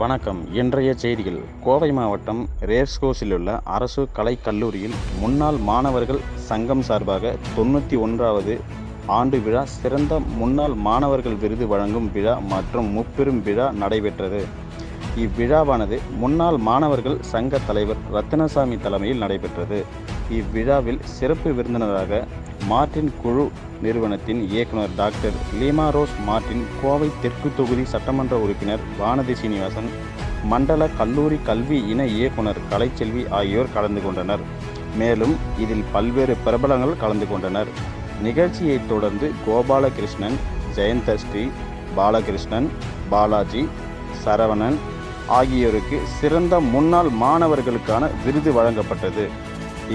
வணக்கம். இன்றைய செய்திகள். கோவை மாவட்டம் ரேஸ்கோஸில் உள்ள அரசு கலை கல்லூரியில் முன்னாள் மாணவர்கள் சங்கம் சார்பாக தொண்ணூற்றி ஒன்றாவது ஆண்டு விழா சிறந்த முன்னாள் மாணவர்கள் விருது வழங்கும் விழா மற்றும் முப்பெரும் விழா நடைபெற்றது. இவ்விழாவானது முன்னாள் மாணவர்கள் சங்க தலைவர் ரத்தினசாமி தலைமையில் நடைபெற்றது. இவ்விழாவில் சிறப்பு விருந்தினராக மார்டின் குழு நிறுவனத்தின் இயக்குனர் doctor Leema Rose Martin Kovai தெற்கு தொகுதி சட்டமன்ற உறுப்பினர் வானதி சீனிவாசன் மண்டல கல்லூரி கல்வி இணை இயக்குனர் கலைச்செல்வி ஆகியோர் கலந்து கொண்டனர். மேலும் இதில் பல்வேறு பிரபலங்கள் கலந்து கொண்டனர். நிகழ்ச்சியைத் தொடர்ந்து கோபாலகிருஷ்ணன் ஜெயந்தஸ்ரீ பாலகிருஷ்ணன் பாலாஜி சரவணன் ஆகியோருக்கு சிறந்த முன்னாள் மாணவர்களுக்கான விருது வழங்கப்பட்டது.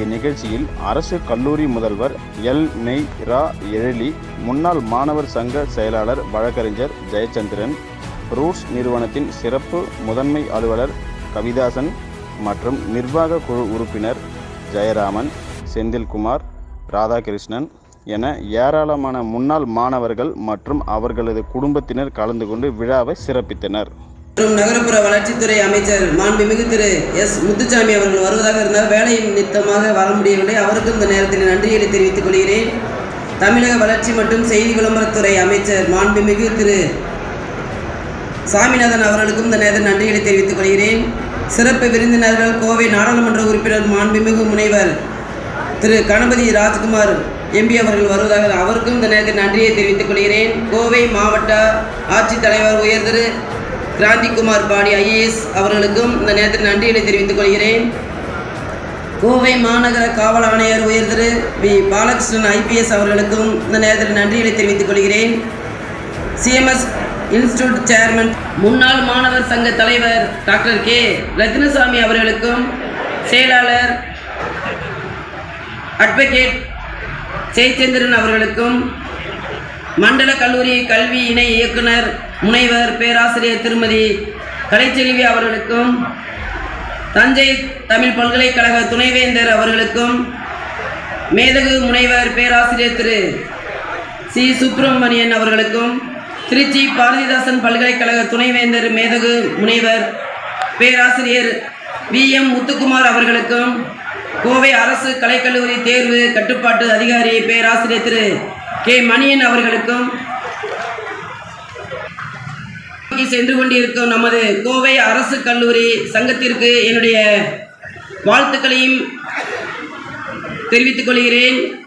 இந்நிகழ்ச்சியில் அரசு கல்லூரி முதல்வர் எல். நெய் ரா. எழிலி முன்னாள் மாணவர் சங்க செயலாளர் வழக்கறிஞர் ஜெயச்சந்திரன் ரூட்ஸ் நிறுவனத்தின் சிறப்பு முதன்மை அலுவலர் கவிதாசன் மற்றும் நிர்வாக குழு உறுப்பினர் ஜெயராமன் செந்தில்குமார் ராதாகிருஷ்ணன் என ஏராளமான முன்னாள் மாணவர்கள் மற்றும் அவர்களது குடும்பத்தினர் கலந்து கொண்டு விழாவை சிறப்பித்தனர். மற்றும் நகரப்புற வளர்ச்சித்துறை அமைச்சர் மாண்புமிகு திரு எஸ் முத்துச்சாமி அவர்கள் வருவதாக இருந்தால் வேலை நித்தமாக வர முடியவில்லை. அவருக்கும் இந்த நேரத்தில் நன்றிகளை தெரிவித்துக் கொள்கிறேன். தமிழக வளர்ச்சி மற்றும் செய்தி விளம்பரத்துறை அமைச்சர் மாண்புமிகு திரு சாமிநாதன் அவர்களுக்கும் இந்த நேரத்தில் நன்றிகளை தெரிவித்துக் கொள்கிறேன். சிறப்பு விருந்தினர்கள் கோவை நாடாளுமன்ற உறுப்பினர் மாண்புமிகு முனைவர் திரு கணபதி ராஜ்குமார் எம்பி அவர்கள் வருவதாக அவருக்கும் இந்த நேரத்தில் நன்றியை தெரிவித்துக் கொள்கிறேன். கோவை மாவட்ட ஆட்சித்தலைவர் உயர் திரு கிராந்திகுமார் பாடி ஐஏஎஸ் அவர்களுக்கும் இந்த நேரத்தில் நன்றிகளை தெரிவித்துக் கொள்கிறேன். கோவை மாநகர காவல் ஆணையர் உயர் திரு வி. பாலகிருஷ்ணன் ஐபிஎஸ் அவர்களுக்கும் இந்த நேரத்தில் நன்றிகளை தெரிவித்துக் கொள்கிறேன். சிஎம்எஸ் இன்ஸ்டியூட் சேர்மன் முன்னாள் மாணவர் சங்க தலைவர் டாக்டர் கே. ரத்னசாமி அவர்களுக்கும் செயலாளர் அட்வொகேட் ஜெயச்சந்திரன் அவர்களுக்கும் மண்டல கல்லூரி கல்வி இணை இயக்குனர் முனைவர் பேராசிரியர் திருமதி கலைச்செல்வி அவர்களுக்கும் தஞ்சை தமிழ் பல்கலைக்கழக துணைவேந்தர் அவர்களுக்கும் மேதகு முனைவர் பேராசிரியர் திரு சி. சுப்பிரமணியன் அவர்களுக்கும் திருச்சி பாரதிதாசன் பல்கலைக்கழக துணைவேந்தர் மேதகு முனைவர் பேராசிரியர் வி. எம். முத்துக்குமார் அவர்களுக்கும் கோவை அரசு கலைக்கல்லூரி தேர்வு கட்டுப்பாட்டு அதிகாரி பேராசிரியர் திரு கே. மணியன் அவர்களுக்கும் சென்று கொண்டிருக்கும் நமது கோவை அரசு கல்லூரி சங்கத்திற்கு என்னுடைய வாழ்த்துக்களையும் தெரிவித்துக் கொள்கிறேன்.